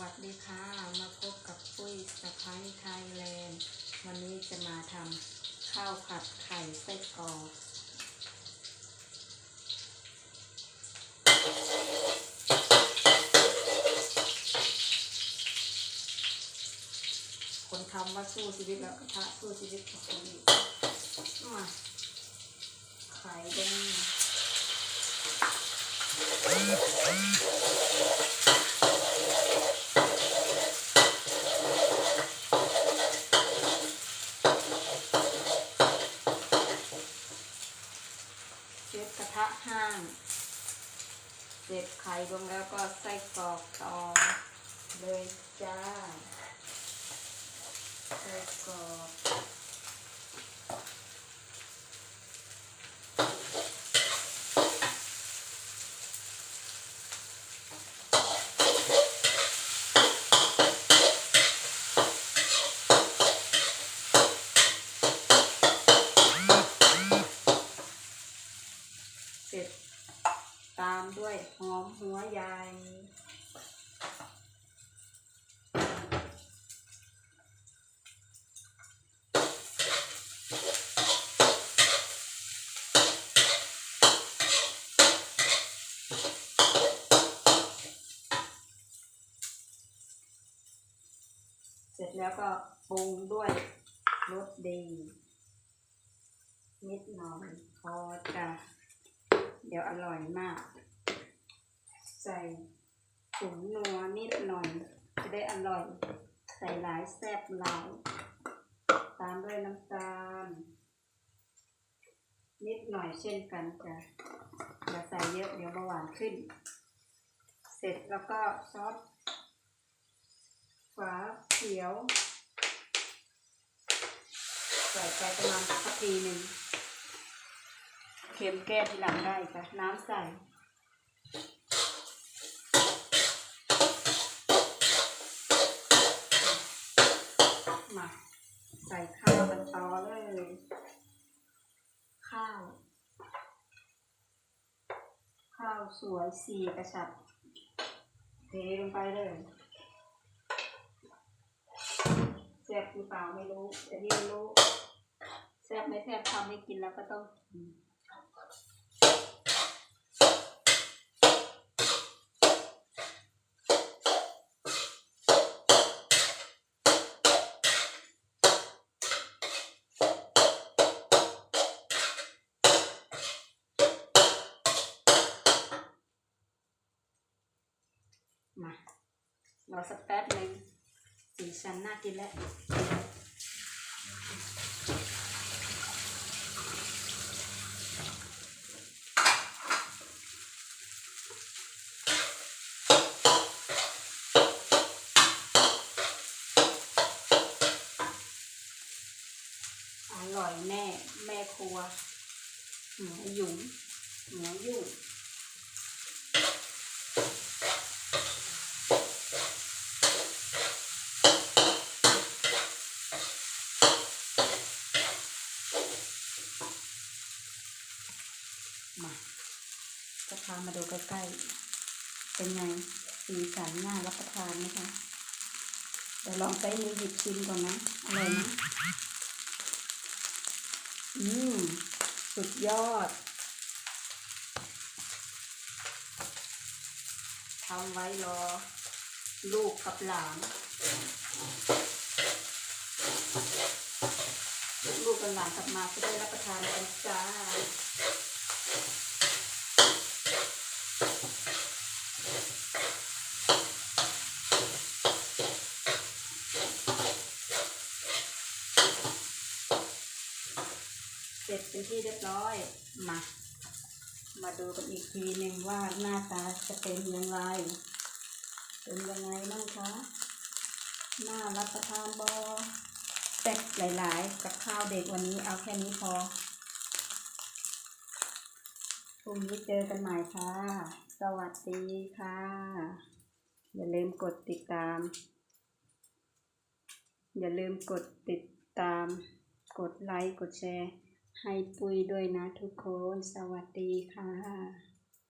วัสดีค่ะ มาพบกับปุ้ยสะพ้ายไทยแลนด์ วันนี้จะมาทำข้าวผัดไข่ไส้กรอกคนทำว่าสู้ชีวิตแล้วกระทะสู้ชีวิตของคนอยู่มาไข่แดง เช็ดกระ ทะห้างเจ็บไข่ลงแล้วก็ใส่กรอกต่อเลยจ้าใส่กรอกเสร็จตามด้วยหอมหัวใหญ่เสร็จ แล้วก็ปรุงด้วยรสดี นิดหน่อยพอจะเดี๋ยวอร่อยมาก ใส่ถุงนัวนิดหน่อย จะได้อร่อย ใส่หลายแซ่บหลาย ตามด้วยน้ำตาล นิดหน่อยเช่นกันจ้ะอย่าใส่เยอะเดี๋ยวเบาหวานขึ้น เสร็จแล้วก็ซอส ขียว ใส่ไปประมาณสักทีหนึ่งเค็มแก้ทีหลังได้ค่ะ น้ำใส่มาใส่ข้าวกันต่อเลย ข้าว ข้าวสวยสี่กระชับเทลงไปเลยแซ่บหรือเปล่าไม่รู้ แต่นี่รู้แซ่บไม่แซ่บทำให้กินแล้วก็ต้องมาเรอสักแป๊บหนึ่ง สีสันน่ากินแล้วอร่อยแน่ แม่ครัวหมูหยุมหมูยุ่งมาจะพา มาดูใกล้ๆ เป็นไง สีสันน่ารับประทานไหมคะ เดี๋ยวลองใช้มือหยิบชิมก่อนนะอร่อยนะอืม สุดยอด ทำไว้รอ ลูกกับหลาน ลูกกับหลานกลับมาจะได้รับประทานกันจ้า ร็จเป็นที่เรียบร้อย มา มาดูกันอีกทีหนึ่งว่าหน้าตาจะเป็นยังไง เป็นยังไงบ้างคะน่ารับประทานบอแซ่บหลาย ๆ กับข้าวเด็กวันนี้เอาแค่นี้พอพรุ่งนี้เจอกันใหม่ค่ะ สวัสดีค่ะ อย่าลืมกดติดตาม อย่าลืมกดติดตาม กดไลค์ กดแชร์ ให้ปุยด้วยนะทุกคน สวัสดีค่ะ